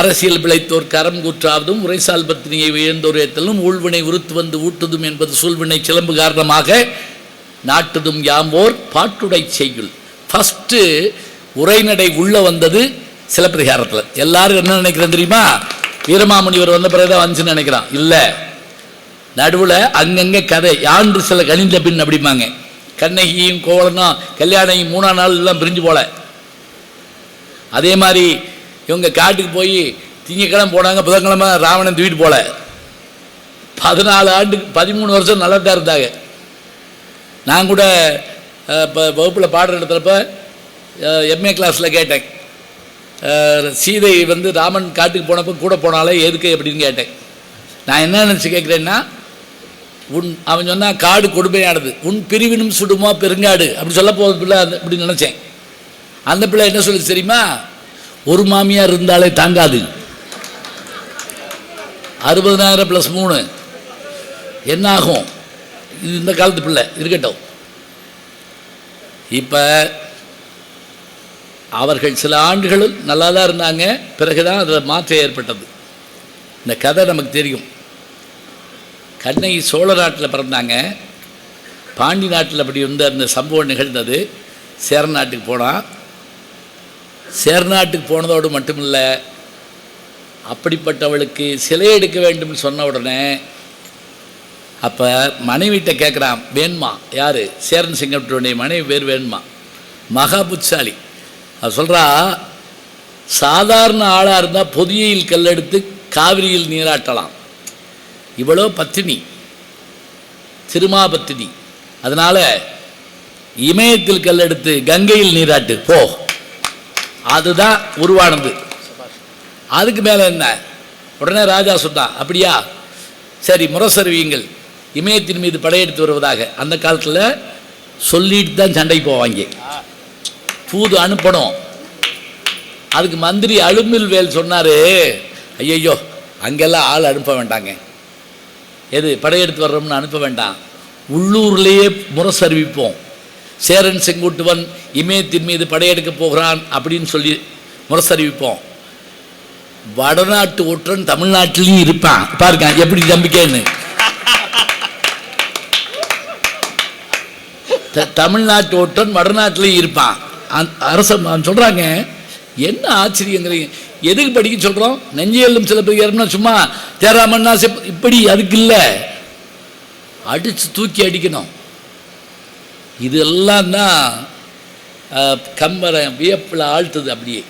அரசியல் பிழைத்தோர் கரம் கூற்றாவதும் உரைசால் பத்தினியை உயர்ந்தோர் ஏத்தலும் ஊழ்வினை உருத்து வந்து ஊட்டுதும் என்பது சூழ்வினை சிலம்பு காரணமாக நாட்டுதும் யாம்போர் பாட்டுடை செய்யுள். ஃபஸ்ட்டு உரைநடை உள்ள வந்தது சிலப்பதிகாரத்தில். எல்லாரும் என்ன நினைக்கிறேன் தெரியுமா? வீரமாமுனிவர் வந்த பிறகுதான் வந்துச்சுன்னு நினைக்கிறான். இல்லை. நடுவில் அங்கங்கே கதை. யான்று சில கணிந்த பின் அப்படிம்பாங்க. கண்ணகியும் கோவலனும் கல்யாணையும் மூணாம் நாள் எல்லாம் பிரிஞ்சு போல. அதே மாதிரி இவங்க காட்டுக்கு போய் திங்கக்கிழமை போனாங்க புதன்கிழமை ராவணன் தூக்கிட்டு போல. பதினாலு ஆண்டுக்கு பதிமூணு வருஷம் நல்லா தான் இருந்தாங்க. நான் கூட இப்போ வகுப்பில் பாடுற இடத்துலப்ப எம்ஏ கிளாஸில் கேட்டேன். சீதை வந்து ராமன் காட்டுக்கு போனப்போ கூட போனாலே எதுக்கு அப்படின்னு கேட்டேன். நான் என்ன நினச்சி கேட்குறேன்னா உன் அவன் சொன்னால் காடு கொடுமையானது உன் பிரிவினும் சுடுமோ பெருங்காடு அப்படி சொல்ல போகிற பிள்ளை அந்த நினச்சேன். அந்த பிள்ளை என்ன சொல்லுச்சு தெரியுமா? ஒரு மாமியார் இருந்தாலே தாங்காது. அறுபதனாயிரம் ப்ளஸ் மூணு. என்ன ஆகும்? இது இந்த காலத்து பிள்ளை இருக்கட்டும். இப்போ அவர்கள் சில ஆண்டுகளும் நல்லா தான் இருந்தாங்க. பிறகு தான் அதில் மாற்றம் ஏற்பட்டது. இந்த கதை நமக்கு தெரியும். கண்ணகி சோழ நாட்டில் பிறந்தாங்க. பாண்டி நாட்டில் அப்படி வந்து அந்த சம்பவம் நிகழ்ந்தது. சேர நாட்டுக்கு போனான். சேர்நாட்டுக்கு போனதோடு மட்டுமில்லை அப்படிப்பட்டவளுக்கு சிலை எடுக்க வேண்டும்னு சொன்ன உடனே அப்போ மனைவிட்ட கேட்குறான் வேணுமா யார்? சேரன் சிங்கப்பட்டுடைய மனைவி பேர் வேணுமா. மகா புட்சாலி அது சொல்கிறா சாதாரண ஆளாக இருந்தால் பொதியில் கல்லெடுத்து காவிரியில் நீராட்டலாம். இவ்வளோ பத்தினி திருமாபத்தினி. அதனால் இமயத்தில் கல்லெடுத்து கங்கையில் நீராட்டு போ. அதுதான் உருவானது. அதுக்கு மேலே என்ன? உடனே ராஜா சொன்னான் அப்படியா? சரி முரசருவியுங்கள். இமயத்தின் மீது படையெடுத்து வருவதாக. அந்த காலத்தில் சொல்லிட்டு தான் சண்டைக்கு போவாங்க. தூது அனுப்பணும். அதுக்கு மந்திரி அலுமில் வேல் சொன்னார் ஐயையோ அங்கெல்லாம் ஆள் அனுப்ப வேண்டாங்க. எது படையெடுத்து வர்றோம்னு அனுப்ப வேண்டாம். உள்ளூர்லேயே முரசறிவிப்போம் சேரன் செங்குட்டுவன் இமயத்தின் மீது படையெடுக்க போகிறான் அப்படின்னு சொல்லி முரசறிவிப்போம். வடநாட்டு ஒற்றன் தமிழ்நாட்டிலையும் இருப்பான். பாருங்க எப்படி நம்பிக்கைன்னு. த- தமிழ்நாட்டு ஒற்றன் வடநாட்டிலையும் இருப்பான். அரச அரசன் சொல்கிறாங்க என்ன ஆச்சரியங்கிறீங்க எதுக்கு படிக்க சொல்கிறோம் நெஞ்சியலும் சில பேர் சும்மா தேராமன்னா இப்படி அதுக்கு இல்லை. அடித்து தூக்கி அடிக்கணும். இதெல்லாம் தான் கம்மரை கம்பரை வியப்பில் ஆழ்த்துது அப்படியே.